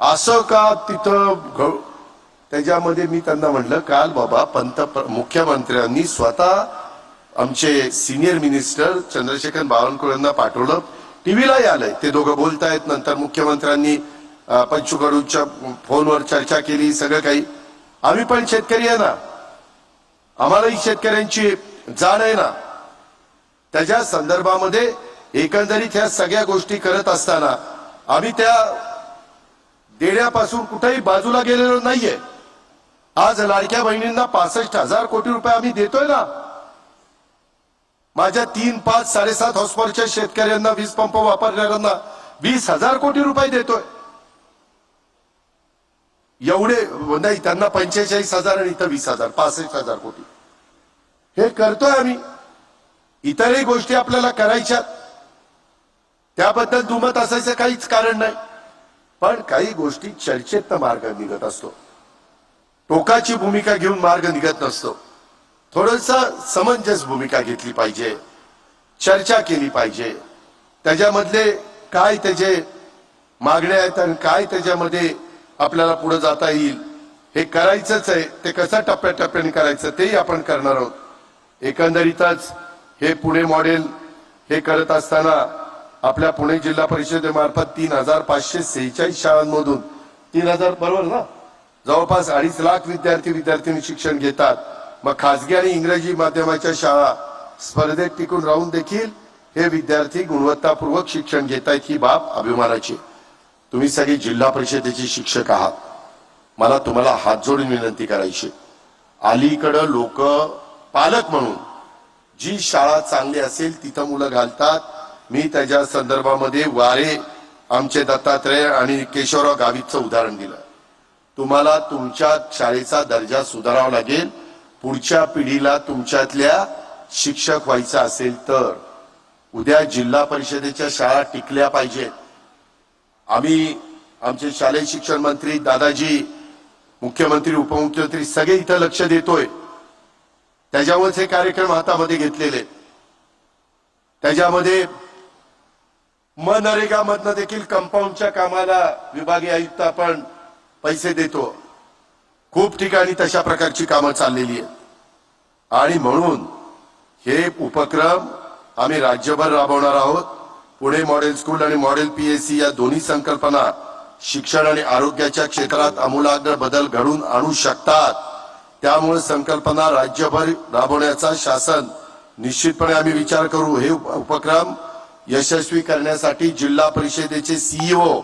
असं का तिथं त्याच्यामध्ये मी त्यांना म्हणलं काल बाबा पंत मुख्यमंत्र्यांनी स्वतः आमचे सिनियर मिनिस्टर चंद्रशेखर बावनकुळेंना पाठवलं. टीव्हीलाही आलंय ते दोघं बोलतायत. नंतर मुख्यमंत्र्यांनी पंचुकडूच्या फोनवर चर्चा केली सगळं काही. आम्ही पण शेतकरी आहे ना. आम्हालाही शेतकऱ्यांची जाण आहे ना. त्याच्या संदर्भामध्ये एकंदरीत ह्या सगळ्या गोष्टी करत असताना आम्ही त्या देण्यापासून कुठेही बाजूला गेलेलो नाहीये. आज लाडक्या बहिणींना पासष्ट हजार कोटी रुपये आम्ही देतोय ना? माझ्या तीन पाच साडेसात हॉस्पॉरच्या शेतकऱ्यांना वीज पंप वापरणाऱ्यांना वीस हजार कोटी रुपये देतोय. एवढे नाही त्यांना पंचेचाळीस हजार आणि इथं वीस हजार पासष्ट हजार कोटी. हे करतोय आम्ही. इतरही गोष्टी आपल्याला करायच्या त्याबद्दल दुमत असायचं काहीच कारण नाही. पण काही गोष्टी चर्चेतनं मार्ग निघत असतो. टोकाची भूमिका घेऊन मार्ग निघत नसतो. थोडस समंजस भूमिका घेतली पाहिजे. चर्चा केली पाहिजे. त्याच्यामधले काय त्याचे मागण्या आहेत आणि काय त्याच्यामध्ये आपल्याला पुढे जाता येईल हे करायचंच आहे. ते कसं टप्प्याटप्प्याने करायचं तेही आपण करणार आहोत. एकंदरीतच हे पुणे मॉडेल हे करत असताना आपल्या पुणे जिल्हा परिषदेमार्फत तीन हजार पाचशे सेहेचाळीस शाळांमधून तीन हजार बरोबर ना? जवळपास अडीच लाख विद्यार्थी विद्यार्थिनी शिक्षण घेतात. मग खासगी आणि इंग्रजी माध्यमाच्या शाळा स्पर्धेत टिकून राहून देखील हे विद्यार्थी गुणवत्तापूर्वक शिक्षण घेत आहेत ही बाब अभिमानाची तुम्ही सगळे जिल्हा परिषदेचे शिक्षक आहात. मला तुम्हाला हात जोडून विनंती करायची अलीकडं लोक पालक म्हणून जी शाळा चांगली असेल तिथं मुलं घालतात मी त्याच्या संदर्भामध्ये वारे आमचे दत्तात्रय आणि केशवराव गावितचं उदाहरण दिलं. तुम्हाला तुमच्या शाळेचा दर्जा सुधारावा लागेल. पुढच्या पिढीला तुमच्यातल्या शिक्षक व्हायचं असेल तर. उद्या जिल्हा परिषदेच्या शाळा टिकल्या पाहिजेत आम्ही आमचे शालेय शिक्षण मंत्री दादाजी मुख्यमंत्री उपमुख्यमंत्री सगळे इथं लक्ष देतोय. त्याच्यामुळेच हे कार्यक्रम हातामध्ये घेतलेले. त्याच्यामध्ये मनरेगा मधनं देखील कंपाऊंडच्या कामाला विभागीय आयुक्त आपण पैसे देतो. खूप ठिकाणी तशा प्रकारची कामं चाललेली आहेत. आणि म्हणून हे उपक्रम आम्ही राज्यभर राबवणार आहोत. पुणे मॉडेल स्कूल आणि मॉडेल पीएससी या दोन्ही संकल्पना शिक्षण आणि आरोग्याच्या क्षेत्रात आमूलाग्र बदल घडून आणू शकतात. त्यामुळे संकल्पना राज्यभर राबवण्याचा शासन निश्चितपणे आम्ही विचार करू. हे उप- उपक्रम यशस्वी करण्यासाठी जिल्हा परिषदेचे सीईओ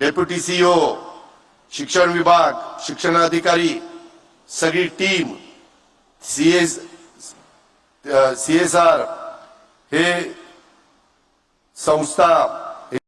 डेप्युटी सीईओ शिक्षण विभाग शिक्षणाधिकारी सगळी टीम सीएस सीएसआर हे संस्था